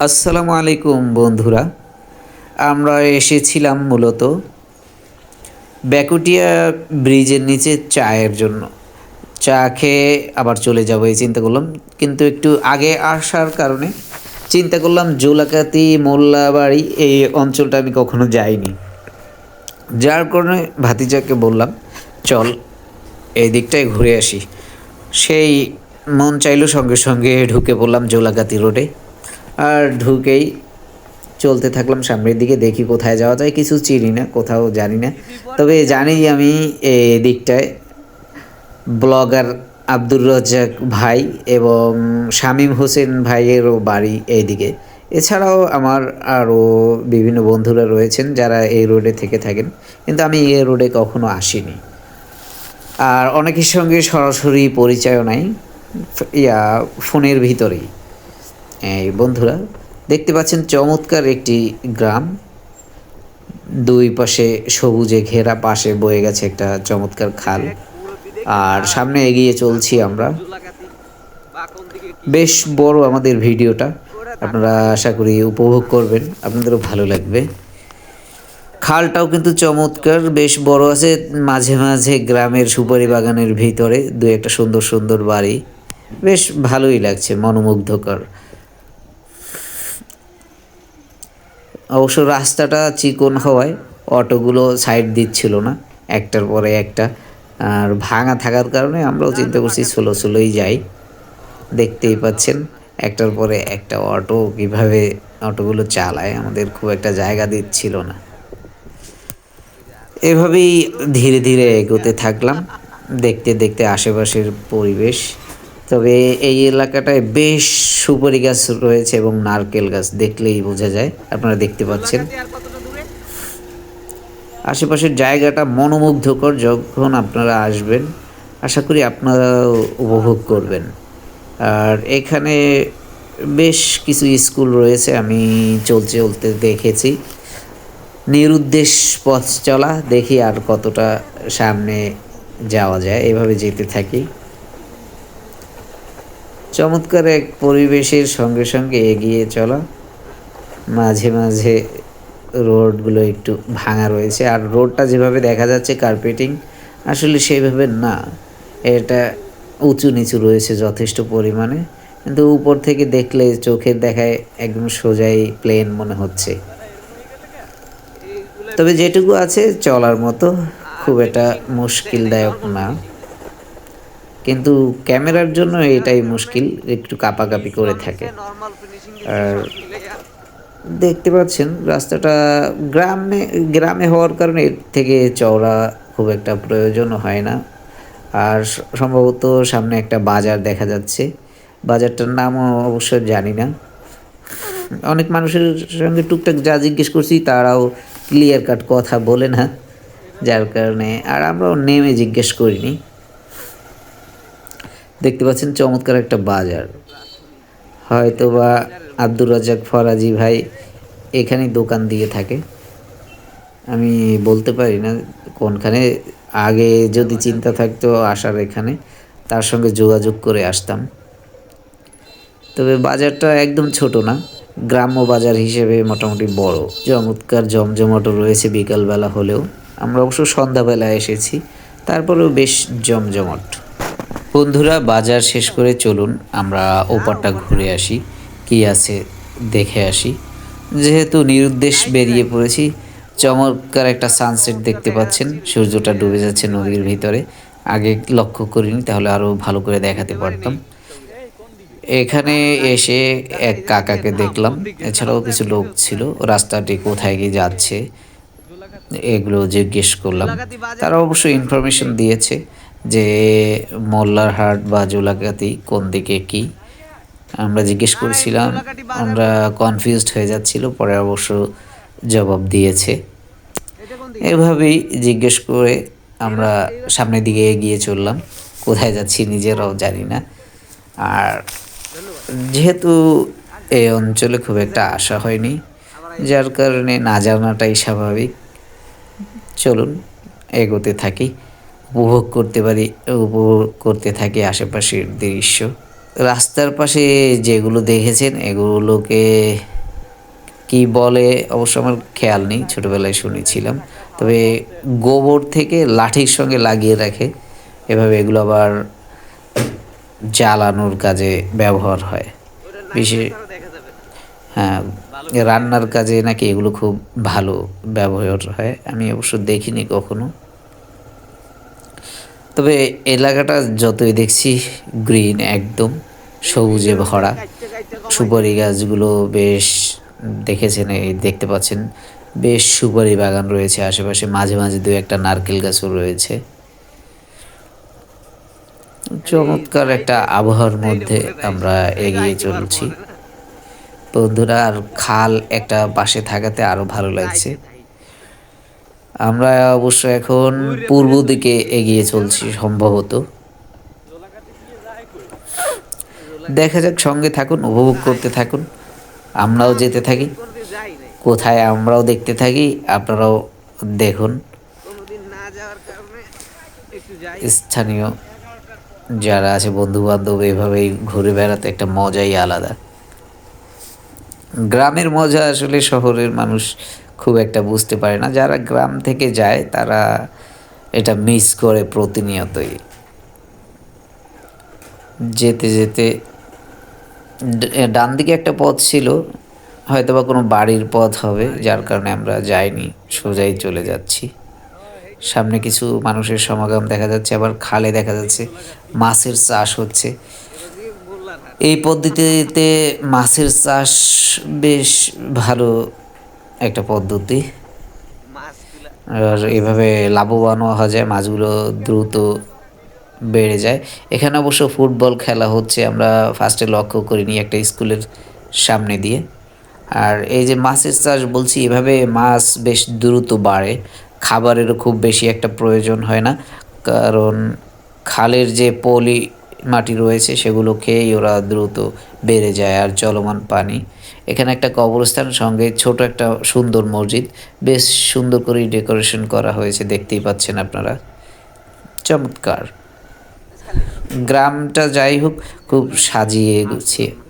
আসসালামু আলাইকুম, বন্ধুরা। আমরা এসেছিলাম মূলত ব্যাকুটিয়া ব্রিজের নিচে চায়ের জন্য। চা খেয়ে আবার চলে যাব এই চিন্তা করলাম। কিন্তু একটু আগে আসার কারণে চিন্তা করলাম, জোলাকাতি, মোল্লাবাড়ি এই অঞ্চলটা আমি কখনো যাইনি। যার কারণে ভাতিজাকে বললাম, চল, এই দিকটায় ঘুরে আসি। সেই মন চাইলো সঙ্গে সঙ্গে ঢুকে পড়লাম জোলাকাতি রোডে। আর ঢুকেই চলতে থাকলাম সামনের দিকে, দেখি কোথায় যাওয়া যায়। কিছু চিনি না, কোথাও জানি না। তবে জানি আমি এই দিকটায় ব্লগার আব্দুর রাজ্জাক ভাই এবং শামীম হোসেন ভাইয়েরও বাড়ি এইদিকে। এছাড়াও আমার আরও বিভিন্ন বন্ধুরা রয়েছেন যারা এই রোডে থেকে থাকেন, কিন্তু আমি এই রোডে কখনো আসিনি। আর অনেকের সঙ্গে সরাসরি পরিচয়ও নাই ইয়া, ফোনের ভিতরেই। বন্ধুরা, দেখতে পাচ্ছেন চমৎকার একটি গ্রাম। দুই পাশে সবুজে ঘেরা পাশে বয়ে গেছে একটা চমৎকার খাল। আর সামনে এগিয়ে চলছি আমরা। বেশ বড় আমাদের ভিডিওটা। আপনারা আশা করি উপভোগ করবেন, আপনাদেরও ভালো লাগবে। খালটাও কিন্তু চমৎকার, বেশ বড় আছে। মাঝে মাঝে গ্রামের সুপারি বাগানের ভিতরে দু একটা সুন্দর সুন্দর বাড়ি। বেশ ভালোই লাগছে, মনোমুগ্ধকর। অবশ্য রাস্তাটা চিকন হওয়ায় অটোগুলো সাইড দিচ্ছিল না একটার পরে একটা। আর ভাঙা থাকার কারণে আমরাও চিন্তা করছি স্লো স্লোই যাই। দেখতেই পাচ্ছেন একটার পরে একটা অটো কীভাবে অটোগুলো চালায় আমাদের খুব একটা জায়গা দিচ্ছিল না। এভাবেই ধীরে ধীরে এগোতে থাকলাম। দেখতে দেখতে আশেপাশের পরিবেশ তবে এই এলাকাটায় বেশ সুপারি গাছ রয়েছে এবং নারকেল গাছ দেখলেই বোঝা যায় আপনারা দেখতে পাচ্ছেন। আশেপাশের জায়গাটা মনোমুগ্ধকর যখন আপনারা আসবেন আশা করি আপনারা উপভোগ করবেন। আর এখানে বেশ কিছু স্কুল রয়েছে আমি চলতে চলতে দেখেছি। নিরুদ্দেশ পথ চলা দেখি আর কতটা সামনে যাওয়া যায় এভাবে যেতে থাকি। চমৎকার এক পরিবেশের সঙ্গে সঙ্গে এগিয়ে চলা। মাঝে মাঝে রোডগুলো একটু ভাঙা রয়েছে। আর রোডটা যেভাবে দেখা যাচ্ছে কার্পেটিং আসলে সেইভাবে না। এটা উঁচু নিচু রয়েছে যথেষ্ট পরিমাণে। কিন্তু উপর থেকে দেখলে চোখের দেখায় একদম সোজাই প্লেন মনে হচ্ছে। তবে যেটুকু আছে চলার মতো, খুব একটা মুশকিলদায়ক না। কিন্তু ক্যামেরার জন্য এটাই মুশকিল, একটু কাপাকাপি করে থাকে। আর দেখতে পাচ্ছেন, রাস্তাটা গ্রামে গ্রামে হওয়ার কারণে এর থেকে চওড়া খুব একটা প্রয়োজন হয় না। আর সম্ভবত সামনে একটা বাজার দেখা যাচ্ছে। বাজারটার নামও অবশ্য জানি না। অনেক মানুষের সঙ্গে টুকটাক যা জিজ্ঞেস করছি, তারাও ক্লিয়ার কাট কথা বলে না। যার কারণে, আর আমরাও নেমে জিজ্ঞেস করিনি। দেখতে পাচ্ছেন চমৎকার একটা বাজার। হয়তো বা আব্দুর রাজাক ফরাজি ভাই এখানেই দোকান দিয়ে থাকে। আমি বলতে পারি না কোনখানে। আগে যদি চিন্তা থাকতো আসার এখানে, তার সঙ্গে যোগাযোগ করে আসতাম। তবে বাজারটা একদম ছোট না, গ্রাম্য বাজার হিসেবে মোটামুটি বড়। চমৎকার জমজমাটো রয়েছে বিকালবেলা হলেও। আমরা অবশ্য সন্ধ্যাবেলা এসেছি, তারপরেও বেশ জমজমাট। বন্ধুরা, বাজার শেষ করে চলুন। আমরা ওপারটা ঘুরে আসি, কি আছে দেখে আসি। যেহেতু নিরুদ্দেশ বেরিয়ে পড়েছি, চমৎকার একটা সানসেট দেখতে পাচ্ছেন। সূর্যটা ডুবে যাচ্ছে নদীর ভিতরে। আগে লক্ষ্য করিনি, তাহলে আরও ভালো করে দেখাতে পারতাম। এখানে এসে এক কাকাকে দেখলাম। এছাড়াও কিছু লোক ছিল। রাস্তাটি কোথায় গিয়ে যাচ্ছে, এগুলো জিজ্ঞেস করলাম। তারা অবশ্য ইনফরমেশন দিয়েছে। যে মোল্লারহাট বা জোলাকাতি কোন দিকে কি? আমরা জিজ্ঞেস করছিলাম আমরা কনফিউজড হয়ে যাচ্ছিল পরে অবশ্য জবাব দিয়েছে। এভাবেই জিজ্ঞেস করে আমরা সামনের দিকে এগিয়ে চললাম। কোথায় যাচ্ছি নিজেরাও জানি না। আর যেহেতু এই অঞ্চলে খুব একটা আশা হয়নি যার কারণে না জানাটাই স্বাভাবিক। চলুন এগোতে থাকি। উপভোগ করতে পারি, উপভোগ করতে থাকি আশেপাশের দৃশ্য। রাস্তার পাশে যেগুলো দেখেছেন, এগুলোকে কি বলে অবশ্য আমার খেয়াল নেই, ছোটোবেলায় শুনেছিলাম। তবে গোবর থেকে লাঠির সঙ্গে লাগিয়ে রাখে, এভাবে এগুলো আবার জ্বালানোর কাজে ব্যবহার হয়। বিশেষ হ্যাঁ রান্নার কাজে নাকি এগুলো খুব ভালো ব্যবহার হয়, আমি অবশ্য দেখিনি কখনো। তবে এলাকাটা যতই দেখছি গ্রিন একদম সবুজে ভরা। সুপারি গাছগুলো বেশ দেখেছেন, এই দেখতে পাচ্ছেন, বেশ সুপারি বাগান রয়েছে আশেপাশে। মাঝে মাঝে দু একটা নারকেল গাছও রয়েছে। চমৎকার একটা আবহাওয়ার মধ্যে আমরা এগিয়ে চলছি। বন্ধুরা, আর খাল একটা পাশে থাকাতে আরও ভালো লাগছে। আমরা অবশ্য এখন পূর্ব দিকে এগিয়ে চলছি সম্ভবত। দেখা যাক, সঙ্গে থাকুন, উপভোগ করতে থাকুন। আমরাও যেতে থাকি। কোথায় আমরাও দেখতে থাকি, আপনারাও দেখুন। স্থানীয় যারা আছে বন্ধু বান্ধব এভাবেই ঘুরে বেড়াতে একটা মজাই আলাদা। গ্রামের মজা আসলে শহরের মানুষ খুব একটা বুঝতে পারে না। যারা গ্রাম থেকে যায়, তারা এটা মিস করে প্রতিনিয়তই। যেতে যেতে ডান দিকে একটা পথ ছিল হয়তো বা কোনো বাড়ির পথ হবে, যার কারণে আমরা যাইনি, সোজাই চলে যাচ্ছি। সামনে কিছু মানুষের সমাগম দেখা যাচ্ছে, আবার খালে দেখা যাচ্ছে, মাছের চাষ হচ্ছে। এই পদ্ধতিতে মাছের চাষ বেশ ভালো একটা পদ্ধতি। আর এভাবে লাভবান হওয়া যায়, মাছগুলো দ্রুত বেড়ে যায়। এখানে অবশ্য ফুটবল খেলা হচ্ছে, আমরা ফার্স্টে লক্ষ্য করিনি একটা স্কুলের সামনে দিয়ে। আর এই যে মাছের চাষ বলছি, এভাবে মাছ বেশ দ্রুত বাড়ে। খাবারেরও খুব বেশি একটা প্রয়োজন হয় না, কারণ খালের যে পলি মাটি রয়েছে, সেগুলো খেয়েই ওরা দ্রুত বেড়ে যায় আর চলমান পানি। এখানে একটা কবরস্থান, সঙ্গে ছোট একটা সুন্দর মসজিদ। বেশ সুন্দর করে ডেকোরেশন করা হয়েছে, দেখতেই পাচ্ছেন আপনারা। চমৎকার। গ্রামটা যাই হোক, খুব সাজিয়ে গুছিয়ে।